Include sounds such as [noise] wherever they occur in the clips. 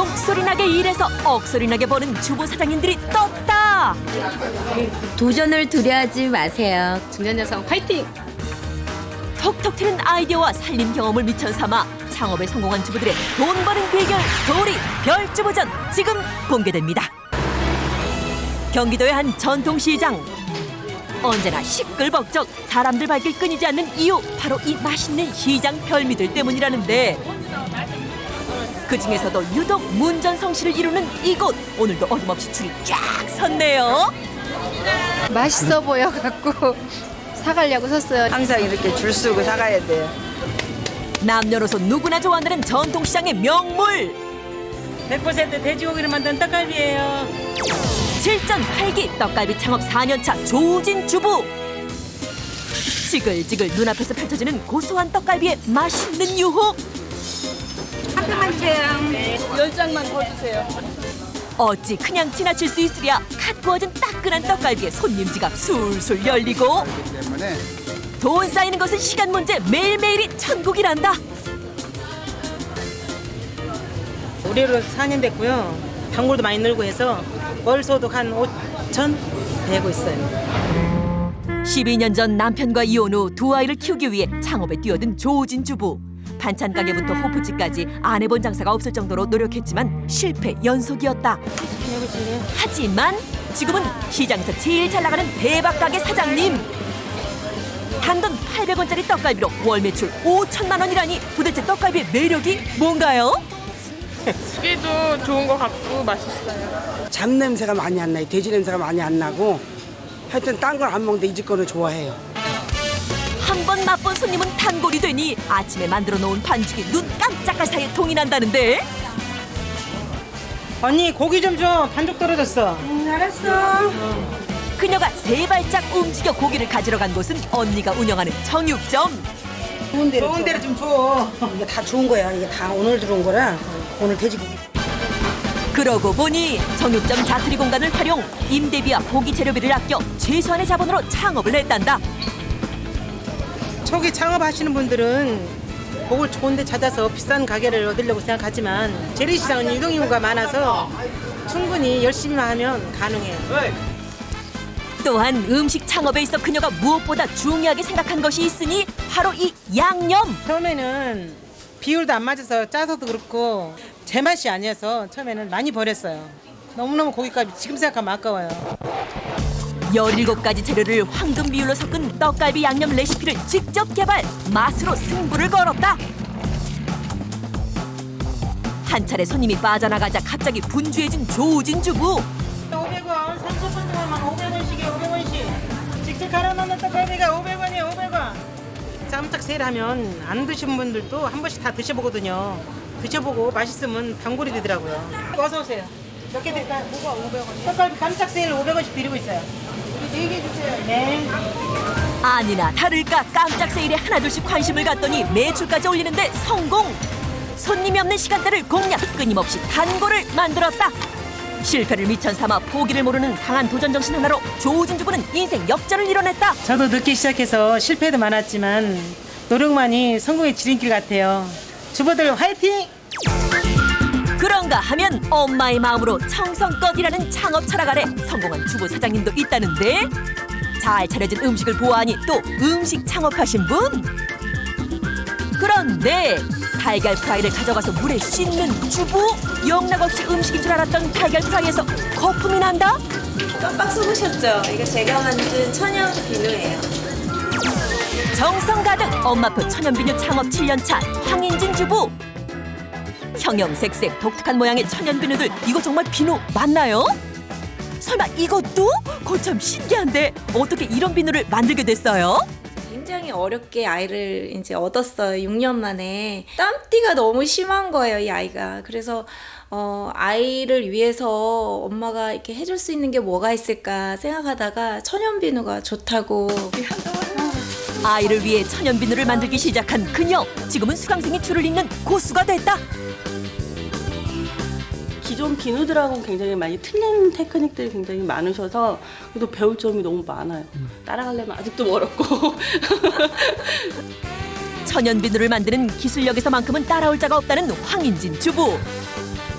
똑소리 나게 일해서 억소리 나게 버는 주부 사장님들이 떴다. 도전을 두려워하지 마세요. 중년 여성 화이팅! 톡톡 튀는 아이디어와 살림 경험을 미천 삼아 창업에 성공한 주부들의 돈 버는 비결 스토리 별주부전 지금 공개됩니다. 경기도의 한 전통시장 언제나 시끌벅적 사람들 발길 끊이지 않는 이유 바로 이 맛있는 시장 별미들 때문이라는데 그 중에서도 유독 문전성 시를 이루는 이곳 오늘도 어김없이 줄이 쫙 섰네요. 맛있어 보여 갖고 사가려고 섰어요. 항상 이렇게 줄 서고 사가야 돼요. 남녀노소 누구나 좋아한다는 전통시장의 명물 100% 돼지고기를 만든 떡갈비예요. 실전 8기 떡갈비 창업 4년차 조진 주부 지글지글 눈앞에서 펼쳐지는 고소한 떡갈비의 맛있는 유혹 어찌 그냥 지나칠 수 있으랴 갓 구워진 따끈한 떡갈비에 손님 지갑 술술 열리고 돈 쌓이는 것은 시간 문제 매일매일이 천국이란다 우리로 4년 됐고요. 단골도 많이 늘고 해서 월 소득 한 5천 되고 있어요. 12년 전 남편과 이혼 후 두 아이를 키우기 위해 창업에 뛰어든 조진 주부. 반찬 가게부터 호프집까지 안 해본 장사가 없을 정도로 노력했지만 실패 연속이었다. 하지만 지금은 시장에서 제일 잘 나가는 대박 가게 사장님. 단돈 800원짜리 떡갈비로 월 매출 5천만 원이라니 도대체 떡갈비의 매력이 뭔가요? 고기도 좋은 것 같고 맛있어요. 잡 냄새가 많이 안 나요. 돼지 냄새가 많이 안 나고 하여튼 딴 걸 안 먹는데 이 집 거는 좋아해요. 한 번 맛본 손님은 단골이 되니 아침에 만들어 놓은 반죽이 눈 깜짝할 사이에 통이 난다는데 언니 고기 좀 줘. 반죽 떨어졌어. 그녀가 세 발짝 움직여 고기를 가지러 간 곳은 언니가 운영하는 정육점. 좋은 데로 좋은 데를 좀 줘. 이게 다 좋은 거야. 이게 다 오늘 들어온 거라 오늘 돼지고기. 그러고 보니 정육점 자투리 공간을 활용, 임대비와 고기 재료비를 아껴 최소한의 자본으로 창업을 했단다. 초기 창업하시는 분들은 곡을 좋은 데 찾아서 비싼 가게를 얻으려고 생각하지만 재래시장은 유동인구가 많아서 충분히 열심히만 하면 가능해요. 또한 음식 창업에 있어 그녀가 무엇보다 중요하게 생각한 것이 있으니 바로 이 양념. 처음에는 비율도 안 맞아서 짜서도 그렇고 제 맛이 아니어서 처음에는 많이 버렸어요. 너무너무 고깃값이 지금 생각하면 아까워요. 17가지 재료를 황금 비율로 섞은 떡갈비 양념 레시피를 직접 개발, 맛으로 승부를 걸었다. 한 차례 손님이 빠져나가자 갑자기 분주해진 조우진 주부. 500원, 30분 동안만 500원씩이에요, 500원씩. 직접 갈아 넣는 떡갈비가 500원이에요, 500원. 쌈짝 세일하면 안 드신 분들도 한 번씩 다 드셔보거든요. 드셔보고 맛있으면 단골이 되더라고요. 어서 오세요. 몇 개 드릴까요? 뭐가 500원? 떡갈비 깜짝 세일 500원씩 드리고 있어요. 네개 주세요. 네. 아니나 다를까 깜짝 세일에 하나둘씩 관심을 갖더니 매출까지 올리는데 성공. 손님이 없는 시간대를 공략 끊임없이 단골을 만들었다. 실패를 미천 삼아 포기를 모르는 강한 도전 정신 하나로 조우진 주부는 인생 역전을 이뤄냈다. 저도 늦게 시작해서 실패도 많았지만 노력만이 성공의 지름길 같아요. 주부들 화이팅! 그런가 하면 엄마의 마음으로 청성껏 일하는 창업 철학 아래 성공한 주부 사장님도 있다는데 잘 차려진 음식을 보아하니 또 음식 창업하신 분? 그런데 달걀 프라이를 가져가서 물에 씻는 주부? 영락 없이 음식인 줄 알았던 달걀 프라이에서 거품이 난다? 깜빡 속으셨죠? 이거 제가 만든 천연 비누예요. 정성 가득 엄마표 천연 비누 창업 7년차 황인진 주부 형형색색 독특한 모양의 천연 비누들 이거 정말 비누 맞나요? 설마 이것도? 거참 신기한데 어떻게 이런 비누를 만들게 됐어요? 굉장히 어렵게 아이를 이제 얻었어요. 6년 만에. 땀띠가 너무 심한 거예요, 이 아이가. 그래서 어, 아이를 위해서 엄마가 이렇게 해줄 수 있는 게 뭐가 있을까 생각하다가 천연 비누가 좋다고 아이를 위해 천연 비누를 만들기 시작한 그녀 지금은 수강생이 줄을 잇는 고수가 됐다 기존 비누들하고는 굉장히 많이 틀린 테크닉들이 굉장히 많으셔서 그래도 배울 점이 너무 많아요. 따라가려면 아직도 멀었고. [laughs] 천연 비누를 만드는 기술력에서만큼은 따라올 자가 없다는 황인진 주부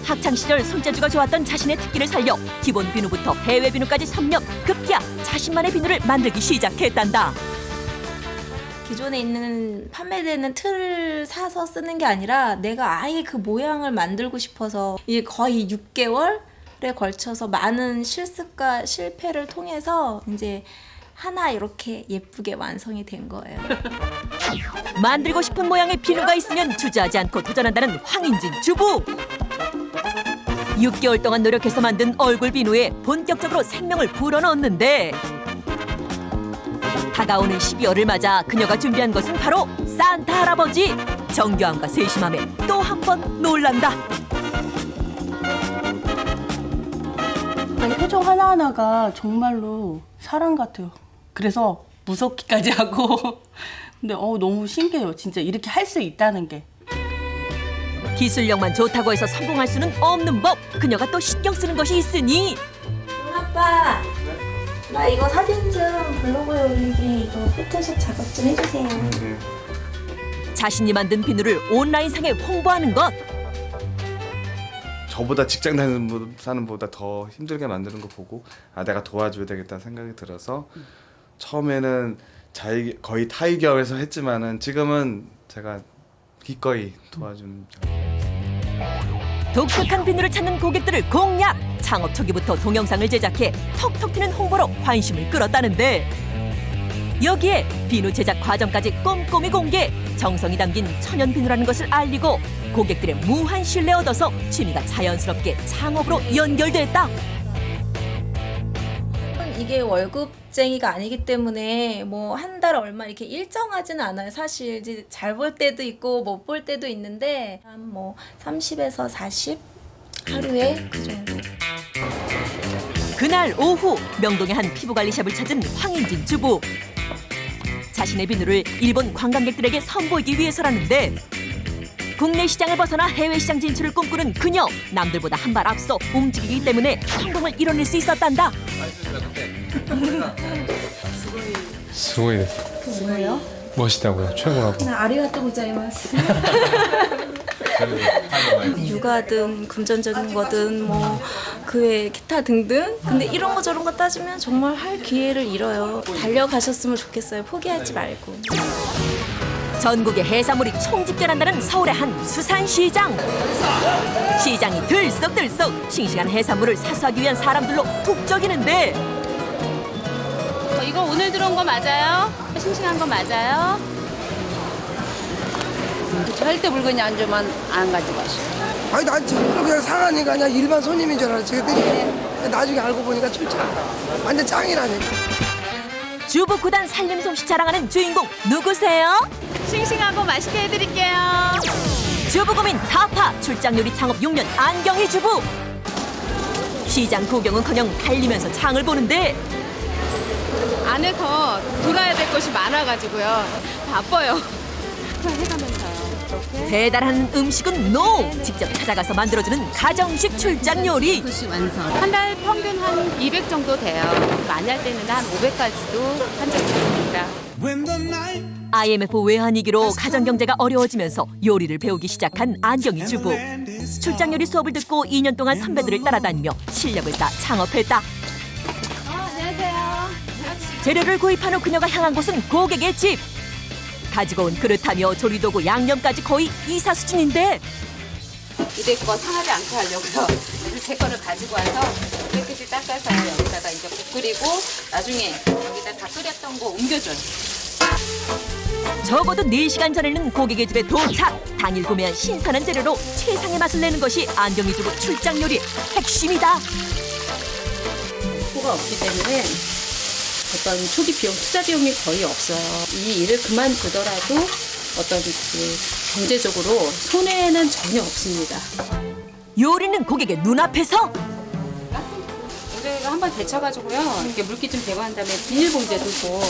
학창 시절 손재주가 좋았던 자신의 특기를 살려 기본 비누부터 해외 비누까지 섭렵 급기야 자신만의 비누를 만들기 시작했단다. 기존에 있는 판매되는 틀을 사서 쓰는 게 아니라 내가 아예 그 모양을 만들고 싶어서 이게 거의 6개월에 걸쳐서 많은 실습과 실패를 통해서 이제 하나 이렇게 예쁘게 완성이 된 거예요. [laughs] 만들고 싶은 모양의 비누가 있으면 주저하지 않고 도전한다는 황인진 주부. 6개월 동안 노력해서 만든 얼굴 비누에 본격적으로 생명을 불어넣었는데 다가오는 12월을 맞아 그녀가 준비한 것은 바로 산타 할아버지. 정교함과 세심함에 또 한 번 놀란다. 아니, 표정 하나하나가 정말로 사람 같아요. 그래서 무섭기까지 [laughs] 하고. 근데 어, 너무 신기해요. 진짜 이렇게 할 수 있다는 게. 기술력만 좋다고 해서 성공할 수는 없는 법. 그녀가 또 신경 쓰는 것이 있으니 아빠, 나 이거 사진 좀 블로그에 올리게 이거 포토샵 작업 좀 해주세요. 자신이 만든 비누를 온라인상에 홍보하는 것. 저보다 직장 다니는 분 사는 보다 더 힘들게 만드는 거 보고 아 내가 도와줘야 되겠다는 생각이 들어서 처음에는 자의 거의 타의격에서 했지만은 지금은 제가 기꺼이 도와주는 독특한 비누를 찾는 고객들을 공략. 창업 초기부터 동영상을 제작해 톡톡 튀는 홍보로 관심을 끌었다는데 여기에 비누 제작 과정까지 꼼꼼히 공개. 정성이 담긴 천연 비누라는 것을 알리고 고객들의 무한 신뢰 얻어서 취미가 자연스럽게 창업으로 연결됐다. 이게 월급쟁이가 아니기 때문에 뭐 한 달 얼마 이렇게 일정하지는 않아요. 사실 잘 볼 때도 있고 못 볼 때도 있는데 한 뭐 30에서 40 하루에 그 정도. 그날 오후 명동의 한 피부관리샵을 찾은 황인진 주부. 자신의 비누를 일본 관광객들에게 선보이기 위해서라는데 국내 시장을 벗어나 해외 시장 진출을 꿈꾸는 그녀 남들보다 한 발 앞서 움직이기 때문에 성공을 이뤄낼 수 있었단다. 수고이 됐어. 그 뭐예요? 멋있다고요. 최고라고. 아리가또 고자이마스. [laughs] 육아든 금전적인 거든 뭐 그외 기타 등등. 근데 이런 거 저런 거 따지면 정말 할 기회를 잃어요. 달려가셨으면 좋겠어요. 포기하지 말고. 전국의 해산물이 총집결한다는 서울의 한 수산시장. 시장이 들썩들썩 싱싱한 해산물을 사수하기 위한 사람들로 북적이는데 이거 오늘 들어온 거 맞아요? 싱싱한 거 맞아요? 절대 물건이 안 좋으면 안 가져가시고. 아니 난 처음으로 그냥 상하니까 그냥 일반 손님인 줄 알았지. 근데 나중에 알고 보니까 진짜 완전 짱이라니까. 주부 구단 살림 솜씨 자랑하는 주인공 누구세요? 싱싱한 거 맛있게 해드릴게요. 주부 고민 타파 출장 요리 창업 6년 안경희 주부. 시장 구경은커녕 달리면서 장을 보는데 안에서 돌아야 될 것이 많아가지고요. 바빠요. 해가면서요. 배달하는 음식은 노! 직접 찾아가서 만들어주는 가정식 출장 요리. 한달 평균 한 200 정도 돼요. 많이 할 때는 한 500까지도 한 적이 있습니다. IMF 외환위기로 가정경제가 어려워지면서 요리를 배우기 시작한 안경희 주부. 출장 요리 수업을 듣고 2년 동안 선배들을 따라다니며 실력을 쌓아 창업했다. 재료를 구입한 후 그녀가 향한 곳은 고객의 집 가지고 온 그릇하며 조리도구 양념까지 거의 이사 수준인데 이제 거 상하지 않게 하려고요. 제 거를 가지고 와서 깨끗이 닦아서 여기다가 이제 국 끓이고 나중에 여기다 다 끓였던 거 옮겨줘요. 적어도 4시간 전에는 고객의 집에 도착 당일 구매한 신선한 재료로 최상의 맛을 내는 것이 안경희 주부 출장 요리의 핵심이다 호가 없기 때문에 어떤 초기 비용, 투자 비용이 거의 없어요. 이 일을 그만두더라도 어떤 그 경제적으로 손해는 전혀 없습니다. 요리는 고객의 눈앞에서 모래가 한번 데쳐가지고요. 이렇게 물기 좀 제거한 다음에 비닐봉지에 두고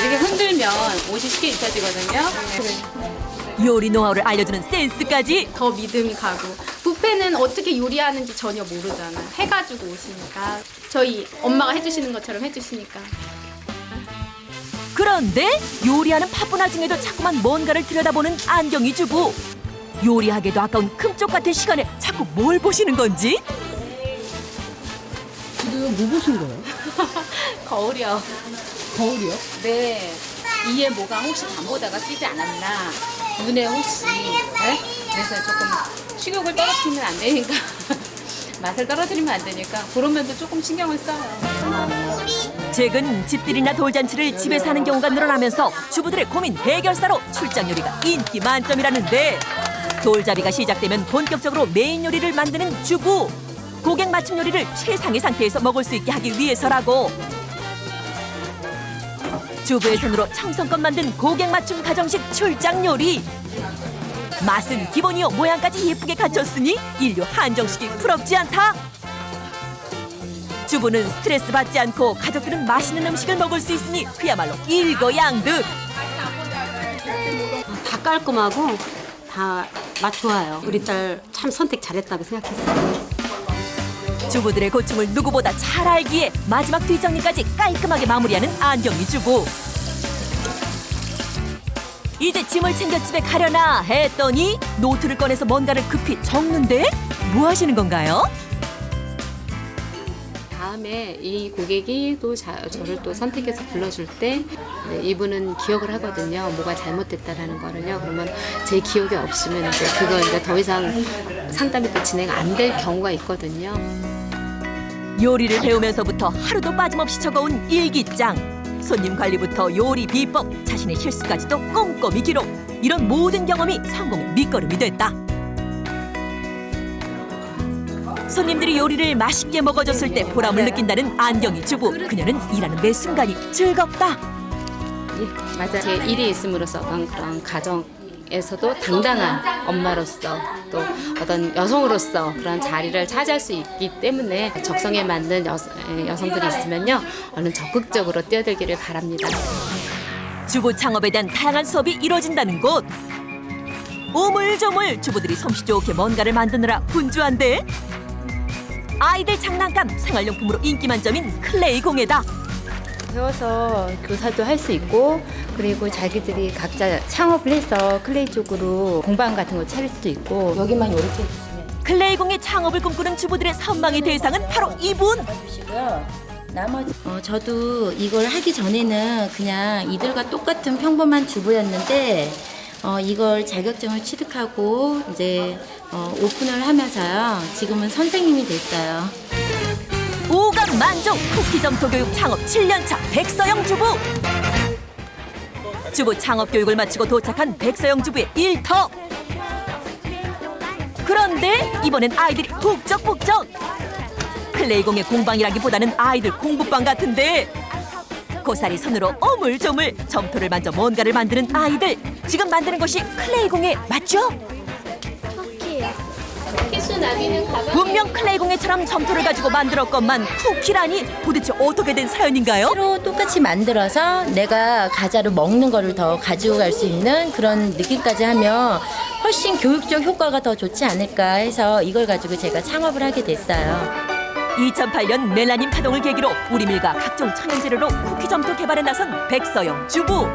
이렇게 흔들면 옷이 쉽게 입혀지거든요. 요리 노하우를 알려주는 센스까지 더 믿음이 가고 뷔페는 어떻게 요리하는지 전혀 모르잖아. 해가지고 오시니까 저희 엄마가 해주시는 것처럼 해주시니까. 그런데 요리하는 바쁜 와중에도 자꾸만 뭔가를 들여다보는 안경희 주부 요리하기도 아까운 금쪽 같은 시간에 자꾸 뭘 보시는 건지? 지금 뭐 보신 거예요? [laughs] 거울이요. 거울이요? 네. 이에 뭐가 혹시 잠보다가 끼지 않았나. 눈에 혹시. 네? 그래서 조금 식욕을 떨어뜨리면 안 되니까. [laughs] 맛을 떨어뜨리면 안 되니까 그런 면도 조금 신경을 써요. 최근 집들이나 돌잔치를 집에서 하는 경우가 늘어나면서 주부들의 고민 해결사로 출장 요리가 인기 만점이라는데 돌잡이가 시작되면 본격적으로 메인 요리를 만드는 주부 고객 맞춤 요리를 최상의 상태에서 먹을 수 있게 하기 위해서라고 주부의 손으로 청성껏 만든 고객 맞춤 가정식 출장 요리 맛은 기본이요 모양까지 예쁘게 갖췄으니 인류 한정식이 부럽지 않다 주부는 스트레스 받지 않고 가족들은 맛있는 음식을 먹을 수 있으니 그야말로 일거양득 다 깔끔하고 다 맛 좋아요. 우리 딸 참 선택 잘했다고 생각했어요. 주부들의 고충을 누구보다 잘 알기에 마지막 뒷정리까지 깔끔하게 마무리하는 안경미 주부 이제 짐을 챙겨 집에 가려나 했더니 노트를 꺼내서 뭔가를 급히 적는데 뭐 하시는 건가요? 다음에 이 고객이 또 자, 저를 또 선택해서 불러줄 때 네, 이분은 기억을 하거든요. 뭐가 잘못됐다라는 거를요. 그러면 제 기억이 없으면 이제 그거 이제 더 이상 상담이 또 진행 안 될 경우가 있거든요. 요리를 배우면서부터 하루도 빠짐없이 적어온 일기장. 손님 관리부터 요리 비법, 자신의 실수까지도 꼼꼼히 기록. 이런 모든 경험이 성공의 밑거름이 됐다. 손님들이 요리를 맛있게 먹어줬을 때 보람을 느낀다는 안경이 주부. 그녀는 일하는 매 순간이 즐겁다. 예, 맞아요. 제 일이 있음으로써 그런 가정 에서도 당당한 엄마로서 또 어떤 여성으로서 그런 자리를 차지할 수 있기 때문에 적성에 맞는 여, 여성들이 있으면요. 얼른 적극적으로 뛰어들기를 바랍니다. 주부 창업에 대한 다양한 수업이 이뤄진다는 곳. 오물조물 주부들이 솜씨 좋게 뭔가를 만드느라 분주한데 아이들 장난감 생활용품으로 인기 만점인 클레이 공예다. 배워서 교사도 할 수 있고 그리고 자기들이 각자 창업을 해서 클레이 쪽으로 공방 같은 거 차릴 수도 있고 여기만 이렇게 해주시면 클레이 공예 창업을 꿈꾸는 주부들의 선망의 대상은 바로 이분. 나머지 어, 저도 이걸 하기 전에는 그냥 이들과 똑같은 평범한 주부였는데 어, 이걸 자격증을 취득하고 이제 어, 오픈을 하면서요. 지금은 선생님이 됐어요. 오감 만족 쿠키 점토 교육 창업 7년차 백서영 주부. 주부 창업 교육을 마치고 도착한 백서영 주부의 일터. 그런데 이번엔 아이들이 북적북적. 클레이 공예 공방이라기보다는 아이들 공부방 같은데 고사리 손으로 오물조물 점토를 만져 뭔가를 만드는 아이들. 지금 만드는 것이 클레이 공예 맞죠? 분명 클레이 공예처럼 점토를 가지고 만들었건만 쿠키라니 도대체 어떻게 된 사연인가요? 서로 똑같이 만들어서 내가 과자로 먹는 거를 더 가지고 갈 수 있는 그런 느낌까지 하면 훨씬 교육적 효과가 더 좋지 않을까 해서 이걸 가지고 제가 창업을 하게 됐어요. 2008년 멜라닌 파동을 계기로 우리 밀가 각종 천연 재료로 쿠키 점토 개발에 나선 백서영 주부.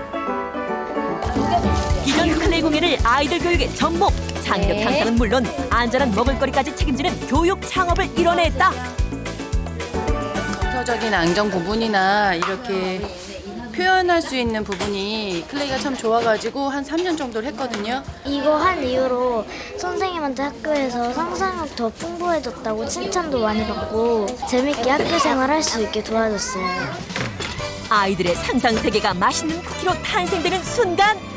기존 클레이 공예를 아이들 교육의 접목, 장벽 네. 향상은 물론 안전한 먹을거리까지 책임지는 교육 창업을 이뤄냈다. 정서적인 안정 부분이나 이렇게 표현할 수 있는 부분이 클레이가 참 좋아가지고 한 3년 정도를 했거든요. 이거 한 이후로 선생님한테 학교에서 상상력 더 풍부해졌다고 칭찬도 많이 받고 재밌게 학교 생활할 수 있게 도와줬어요. 아이들의 상상 세계가 맛있는 쿠키로 탄생되는 순간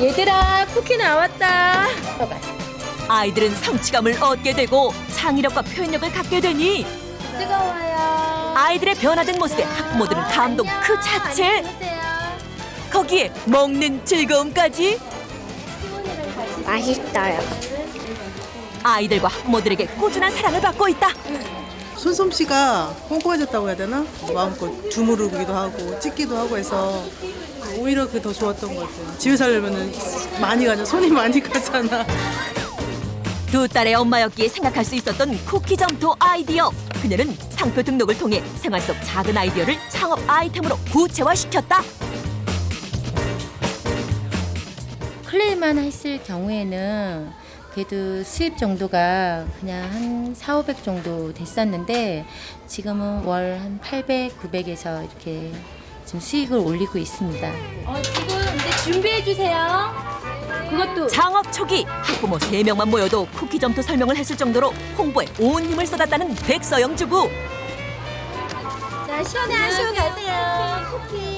얘들아 쿠키 나왔다. 아이들은 성취감을 얻게 되고 창의력과 표현력을 갖게 되니 뜨거워요. 아이들의 변화된 모습에 학부모들은 감동 그 자체. 거기에 먹는 즐거움까지 맛있어요. 아이들과 학부모들에게 꾸준한 사랑을 받고 있다. 손솜씨가 꼼꼼해졌다고 해야 되나? 마음껏 주무르기도 하고 찍기도 하고 해서 오히려 그게 더 좋았던 것 같아요. 집에 살려면 많이 가죠. 손이 많이 가잖아. 두 딸의 엄마였기에 생각할 수 있었던 쿠키 점토 아이디어. 그녀는 상표 등록을 통해 생활 속 작은 아이디어를 창업 아이템으로 구체화시켰다. 클레이만 했을 경우에는 그래도 수입 정도가 그냥 한 4, 500 정도 됐었는데 지금은 월 한 800, 900에서 이렇게 지금 수익을 올리고 있습니다. 어, 지금 이제 준비해 주세요. 그것도 창업 초기 학부모 3명만 모여도 쿠키 점토 설명을 했을 정도로 홍보에 온 힘을 쏟았다는 백서영 주부. 자, 시원해 하시고 가세요. 쿠키. 쿠키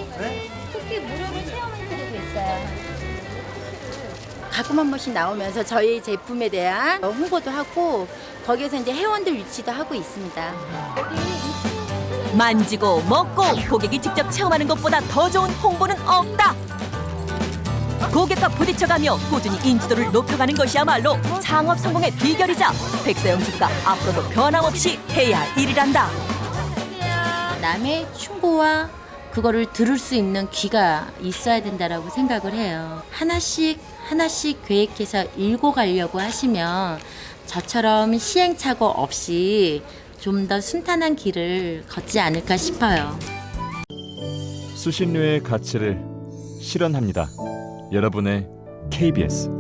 가끔 한 번씩 나오면서 저희 제품에 대한 홍보도 하고 거기에서 이제 회원들 유치도 하고 있습니다. 만지고 먹고 고객이 직접 체험하는 것보다 더 좋은 홍보는 없다. 고객과 부딪혀가며 꾸준히 인지도를 높여가는 것이야말로 창업 성공의 비결이자 백서영 주부가 앞으로도 변함없이 해야 할 일이란다. 남의 충고와 그거를 들을 수 있는 귀가 있어야 된다라고 생각을 해요. 하나씩 하나씩 계획해서 읽어가려고 하시면 저처럼 시행착오 없이 좀 더 순탄한 길을 걷지 않을까 싶어요. 수신료의 가치를 실현합니다. 여러분의 KBS